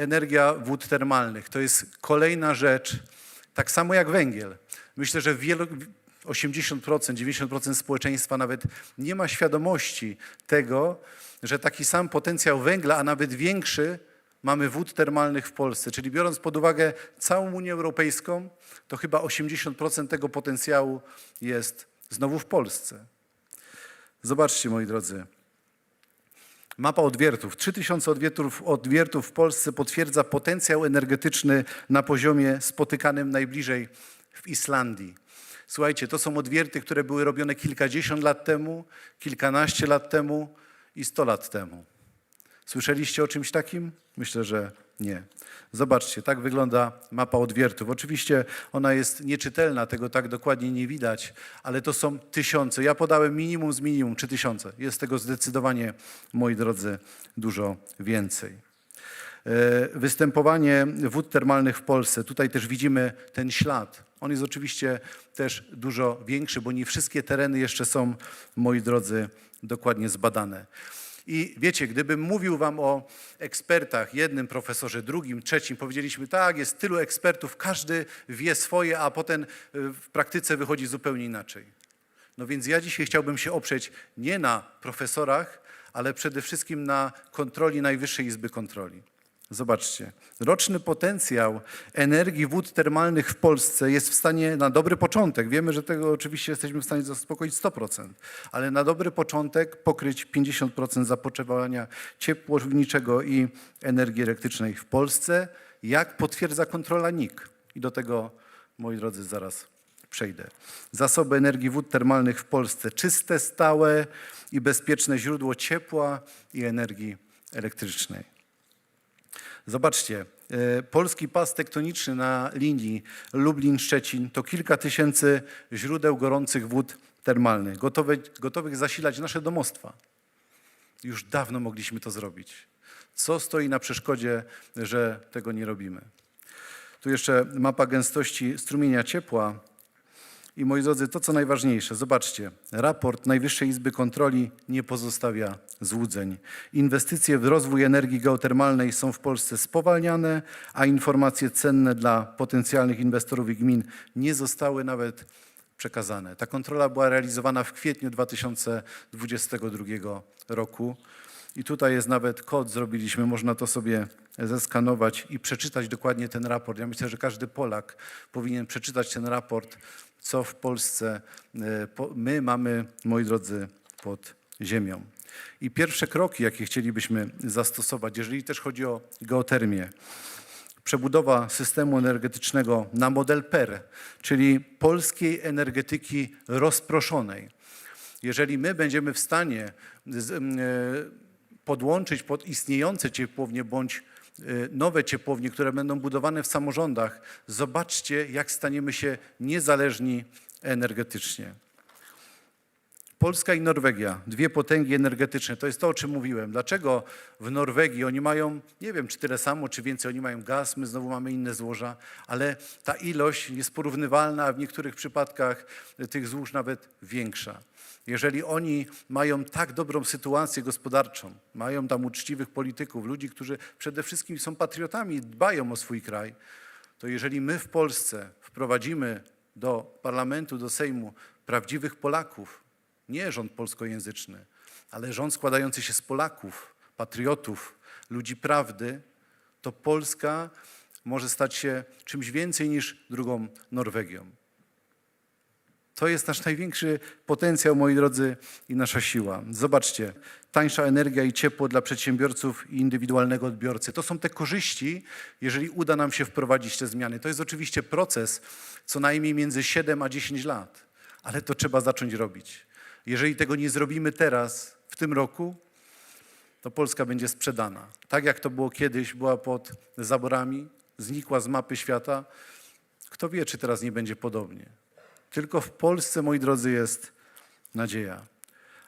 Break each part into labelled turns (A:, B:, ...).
A: energia wód termalnych to jest kolejna rzecz, tak samo jak węgiel. Myślę, że wielu, 80%, 90% społeczeństwa nawet nie ma świadomości tego, że taki sam potencjał węgla, a nawet większy, mamy wód termalnych w Polsce. Czyli biorąc pod uwagę całą Unię Europejską, to chyba 80% tego potencjału jest znowu w Polsce. Zobaczcie, moi drodzy. Mapa odwiertów. 3000 odwiertów, odwiertów w Polsce potwierdza potencjał energetyczny na poziomie spotykanym najbliżej w Islandii. Słuchajcie, to są odwierty, które były robione kilkadziesiąt lat temu, kilkanaście lat temu i sto lat temu. Słyszeliście o czymś takim? Myślę, że nie. Zobaczcie, tak wygląda mapa odwiertów. Oczywiście ona jest nieczytelna, tego tak dokładnie nie widać, ale to są tysiące. Ja podałem minimum z minimum, czy tysiące. Jest tego zdecydowanie, moi drodzy, dużo więcej. E, Występowanie wód termalnych w Polsce. Tutaj też widzimy ten ślad. On jest oczywiście też dużo większy, bo nie wszystkie tereny jeszcze są, moi drodzy, dokładnie zbadane. I wiecie, gdybym mówił wam o ekspertach, jednym profesorze, drugim, trzecim, powiedzieliśmy, tak, jest tylu ekspertów, każdy wie swoje, a potem y, w praktyce wychodzi zupełnie inaczej. No więc ja dzisiaj chciałbym się oprzeć nie na profesorach, ale przede wszystkim na kontroli Najwyższej Izby Kontroli. Zobaczcie, roczny potencjał energii wód termalnych w Polsce jest w stanie na dobry początek, wiemy, że tego oczywiście jesteśmy w stanie zaspokoić 100%, ale na dobry początek pokryć 50% zapotrzebowania ciepłowniczego i energii elektrycznej w Polsce, jak potwierdza kontrola NIK. I do tego, moi drodzy, zaraz przejdę. Zasoby energii wód termalnych w Polsce. Czyste, stałe i bezpieczne źródło ciepła i energii elektrycznej. Zobaczcie, e, polski pas tektoniczny na linii Lublin-Szczecin to kilka tysięcy źródeł gorących wód termalnych, gotowe, gotowych zasilać nasze domostwa. Już dawno mogliśmy to zrobić. Co stoi na przeszkodzie, że tego nie robimy? Tu jeszcze mapa gęstości strumienia ciepła. I moi drodzy, to co najważniejsze, zobaczcie, raport Najwyższej Izby Kontroli nie pozostawia złudzeń. Inwestycje w rozwój energii geotermalnej są w Polsce spowalniane, a informacje cenne dla potencjalnych inwestorów i gmin nie zostały nawet przekazane. Ta kontrola była realizowana w kwietniu 2022 roku. I tutaj jest nawet kod, zrobiliśmy, można to sobie zeskanować i przeczytać dokładnie ten raport. Ja myślę, że każdy Polak powinien przeczytać ten raport, co w Polsce e, my mamy, moi drodzy, pod ziemią. I pierwsze kroki, jakie chcielibyśmy zastosować, jeżeli też chodzi o geotermię, przebudowa systemu energetycznego na model PER, czyli polskiej energetyki rozproszonej. Jeżeli my będziemy w stanie e, podłączyć pod istniejące ciepłownie bądź nowe ciepłownie, które będą budowane w samorządach, zobaczcie, jak staniemy się niezależni energetycznie. Polska i Norwegia, dwie potęgi energetyczne, to jest to, o czym mówiłem. Dlaczego w Norwegii oni mają, nie wiem, czy tyle samo, czy więcej, oni mają gaz, my znowu mamy inne złoża, ale ta ilość jest porównywalna, a w niektórych przypadkach tych złóż nawet większa. Jeżeli oni mają tak dobrą sytuację gospodarczą, mają tam uczciwych polityków, ludzi, którzy przede wszystkim są patriotami dbają o swój kraj, to jeżeli my w Polsce wprowadzimy do parlamentu, do Sejmu prawdziwych Polaków, nie rząd polskojęzyczny, ale rząd składający się z Polaków, patriotów, ludzi prawdy, to Polska może stać się czymś więcej niż drugą Norwegią. To jest nasz największy potencjał, moi drodzy, i nasza siła. Zobaczcie, tańsza energia i ciepło dla przedsiębiorców i indywidualnego odbiorcy. To są te korzyści, jeżeli uda nam się wprowadzić te zmiany. To jest oczywiście proces co najmniej między 7 a 10 lat, ale to trzeba zacząć robić. Jeżeli tego nie zrobimy teraz, w tym roku, to Polska będzie sprzedana. Tak jak to było kiedyś, była pod zaborami, znikła z mapy świata. Kto wie, czy teraz nie będzie podobnie. Tylko w Polsce, moi drodzy, jest nadzieja.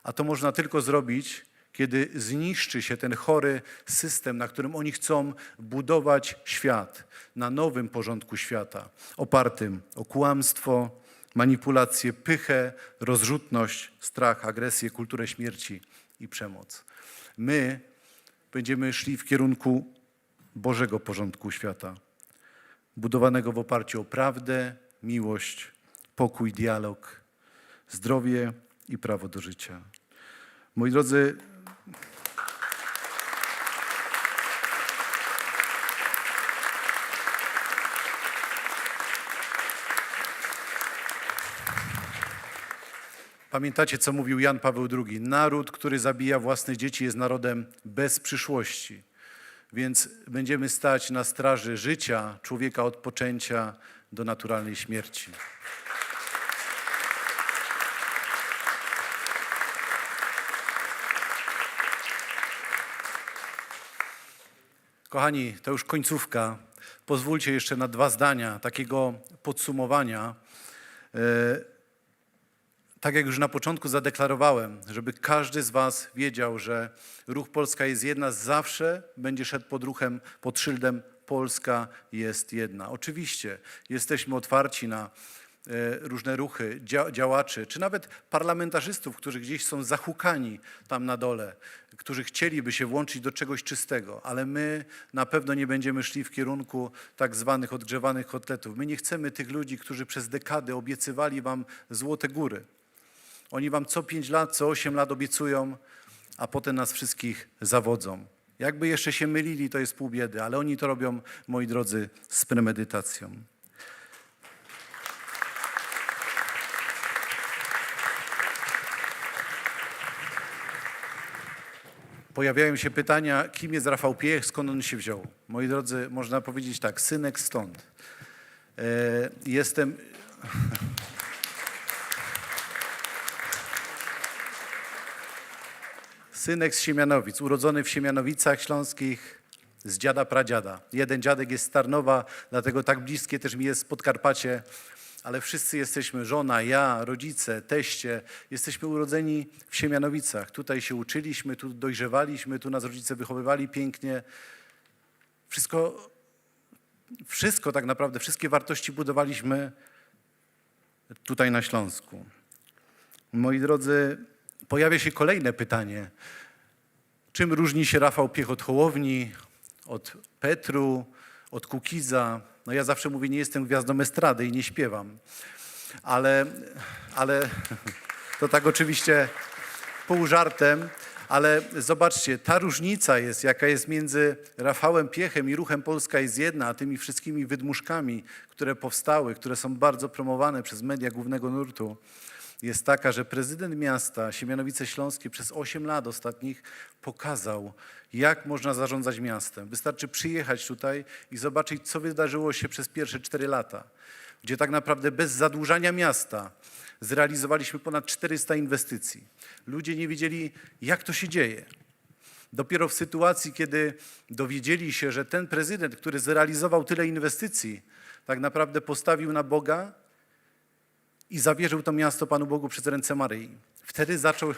A: A to można tylko zrobić, kiedy zniszczy się ten chory system, na którym oni chcą budować świat, na nowym porządku świata, opartym o kłamstwo, manipulację, pychę, rozrzutność, strach, agresję, kulturę śmierci i przemoc. My będziemy szli w kierunku Bożego porządku świata, budowanego w oparciu o prawdę, miłość, pokój, dialog, zdrowie i prawo do życia. Moi drodzy, Pamiętacie, co mówił Jan Paweł II? Naród, który zabija własne dzieci, jest narodem bez przyszłości. Więc będziemy stać na straży życia człowieka od poczęcia do naturalnej śmierci. Kochani, to już końcówka. Pozwólcie jeszcze na dwa zdania takiego podsumowania. Tak jak już na początku zadeklarowałem, żeby każdy z Was wiedział, że Ruch Polska jest jedna, zawsze będzie szedł pod ruchem, pod szyldem Polska jest jedna. Oczywiście jesteśmy otwarci na e, różne ruchy, dzia- działaczy, czy nawet parlamentarzystów, którzy gdzieś są zahukani tam na dole, którzy chcieliby się włączyć do czegoś czystego, ale my na pewno nie będziemy szli w kierunku tak zwanych odgrzewanych kotletów. My nie chcemy tych ludzi, którzy przez dekady obiecywali Wam złote góry. Oni wam co 5 lat, co 8 lat obiecują, a potem nas wszystkich zawodzą. Jakby jeszcze się mylili, to jest pół biedy, ale oni to robią, moi drodzy, z premedytacją. Pojawiają się pytania, kim jest Rafał Piech, skąd on się wziął. Moi drodzy, można powiedzieć tak, synek stąd. E, Jestem, Synek z Siemianowic, urodzony w Siemianowicach Śląskich z dziada pradziada. Jeden dziadek jest z Tarnowa, dlatego tak bliskie też mi jest Podkarpacie, ale wszyscy jesteśmy, żona, ja, rodzice, teście, jesteśmy urodzeni w Siemianowicach. Tutaj się uczyliśmy, tu dojrzewaliśmy, tu nas rodzice wychowywali pięknie. Wszystko, wszystko tak naprawdę, wszystkie wartości budowaliśmy tutaj na Śląsku. Moi drodzy, pojawia się kolejne pytanie. Czym różni się Rafał Piech od Hołowni, od Petru, od Kukiza? No ja zawsze mówię, nie jestem gwiazdą estrady i nie śpiewam. Ale, ale to tak oczywiście pół żartem, ale zobaczcie, ta różnica jest, jaka jest między Rafałem Piechem i ruchem Polska jest jedna, a tymi wszystkimi wydmuszkami, które powstały, które są bardzo promowane przez media głównego nurtu jest taka, że prezydent miasta Siemianowice Śląskie przez 8 lat ostatnich pokazał, jak można zarządzać miastem. Wystarczy przyjechać tutaj i zobaczyć, co wydarzyło się przez pierwsze 4 lata, gdzie tak naprawdę bez zadłużania miasta zrealizowaliśmy ponad 400 inwestycji. Ludzie nie wiedzieli, jak to się dzieje. Dopiero w sytuacji, kiedy dowiedzieli się, że ten prezydent, który zrealizował tyle inwestycji, tak naprawdę postawił na Boga i zawierzył to miasto Panu Bogu przez ręce Maryi. Wtedy zaczął.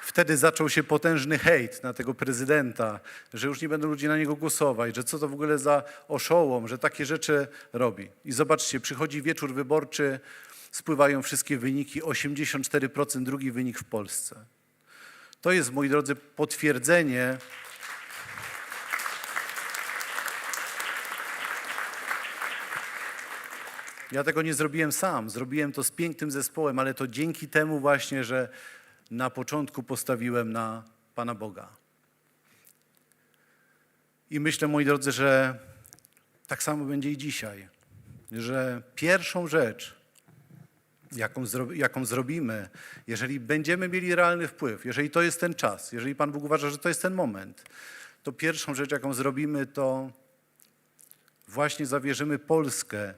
A: Wtedy zaczął się potężny hejt na tego prezydenta, że już nie będą ludzie na niego głosować, że co to w ogóle za oszołom, że takie rzeczy robi. I zobaczcie, przychodzi wieczór wyborczy, spływają wszystkie wyniki, 84% drugi wynik w Polsce. To jest, moi drodzy, potwierdzenie. Ja tego nie zrobiłem sam, zrobiłem to z pięknym zespołem, ale to dzięki temu właśnie, że na początku postawiłem na Pana Boga. I myślę, moi drodzy, że tak samo będzie i dzisiaj, że pierwszą rzecz, jaką, zro, jaką zrobimy, jeżeli będziemy mieli realny wpływ, jeżeli to jest ten czas, jeżeli Pan Bóg uważa, że to jest ten moment, to pierwszą rzecz, jaką zrobimy, to właśnie zawierzymy Polskę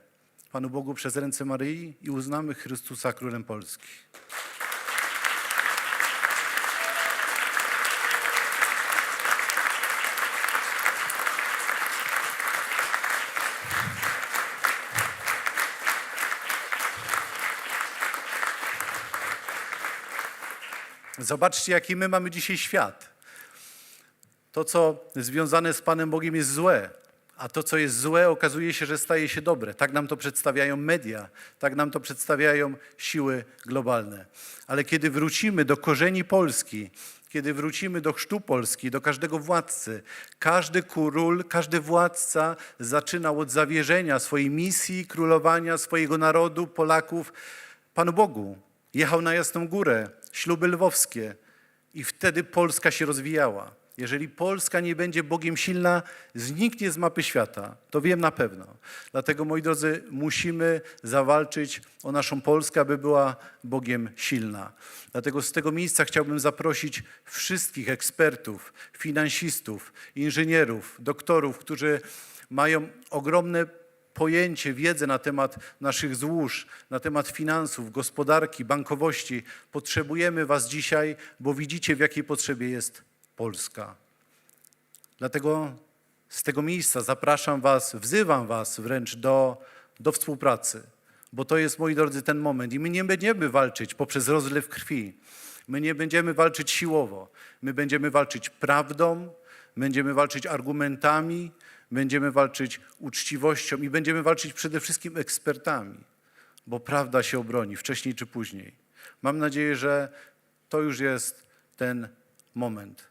A: Panu Bogu przez ręce Maryi i uznamy Chrystusa Królem Polski. Zobaczcie, jaki my mamy dzisiaj świat. To, co związane z Panem Bogiem jest złe, a to, co jest złe, okazuje się, że staje się dobre. Tak nam to przedstawiają media, tak nam to przedstawiają siły globalne. Ale kiedy wrócimy do korzeni Polski, kiedy wrócimy do chrztu Polski, do każdego władcy, każdy król, każdy władca zaczynał od zawierzenia swojej misji, królowania swojego narodu, Polaków, Panu Bogu. Jechał na Jasną Górę, śluby lwowskie i wtedy Polska się rozwijała. Jeżeli Polska nie będzie Bogiem silna, zniknie z mapy świata. To wiem na pewno. Dlatego, moi drodzy, musimy zawalczyć o naszą Polskę, aby była Bogiem silna. Dlatego z tego miejsca chciałbym zaprosić wszystkich ekspertów, finansistów, inżynierów, doktorów, którzy mają ogromne pojęcie, wiedzę na temat naszych złóż, na temat finansów, gospodarki, bankowości. Potrzebujemy Was dzisiaj, bo widzicie, w jakiej potrzebie jest Polska. Dlatego z tego miejsca zapraszam Was, wzywam Was wręcz do, do współpracy, bo to jest, moi drodzy, ten moment. I my nie będziemy walczyć poprzez rozlew krwi. My nie będziemy walczyć siłowo. My będziemy walczyć prawdą, będziemy walczyć argumentami, będziemy walczyć uczciwością i będziemy walczyć przede wszystkim ekspertami, bo prawda się obroni wcześniej czy później. Mam nadzieję, że to już jest ten moment.